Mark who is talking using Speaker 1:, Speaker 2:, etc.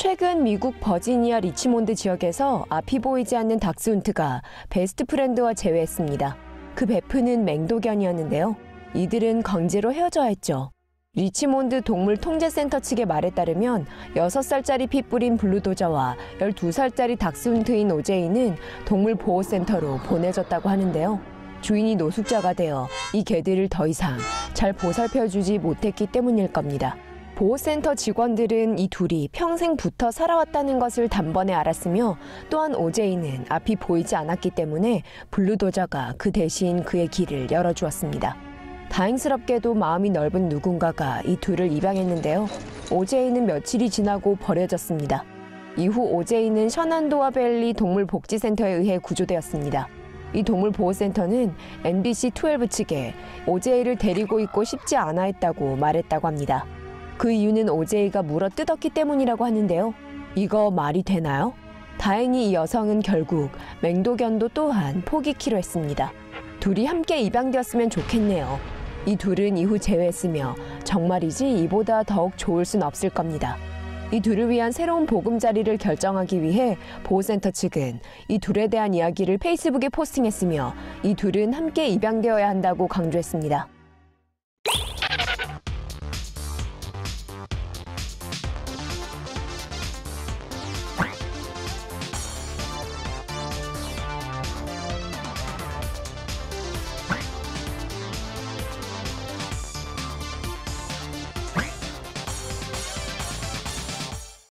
Speaker 1: 최근 미국 버지니아 리치몬드 지역에서 앞이 보이지 않는 닥스훈트가 베스트 프렌드와 재회했습니다. 그 베프는 맹도견이었는데요. 이들은 강제로 헤어져야 했죠. 리치몬드 동물 통제센터 측의 말에 따르면 6살짜리 핏불인 블루도저와 12살짜리 닥스훈트인 오제이는 동물보호센터로 보내졌다고 하는데요. 주인이 노숙자가 되어 이 개들을 더 이상 잘 보살펴주지 못했기 때문일 겁니다. 보호센터 직원들은 이 둘이 평생 붙어 살아왔다는 것을 단번에 알았으며 또한 오제이는 앞이 보이지 않았기 때문에 블루도저가 그 대신 그의 길을 열어주었습니다. 다행스럽게도 마음이 넓은 누군가가 이 둘을 입양했는데요. 오제이는 며칠이 지나고 버려졌습니다. 이후 오제이는 셔난도와 벨리 동물복지센터에 의해 구조되었습니다. 이 동물보호센터는 NBC12 측에 오제이를 데리고 있고 싶지 않아 했다고 말했다고 합니다. 그 이유는 오제이가 물어 뜯었기 때문이라고 하는데요. 이거 말이 되나요? 다행히 이 여성은 결국 맹도견도 또한 포기키로 했습니다. 둘이 함께 입양되었으면 좋겠네요. 이 둘은 이후 재회했으며 정말이지 이보다 더욱 좋을 순 없을 겁니다. 이 둘을 위한 새로운 보금자리를 결정하기 위해 보호센터 측은 이 둘에 대한 이야기를 페이스북에 포스팅했으며 이 둘은 함께 입양되어야 한다고 강조했습니다.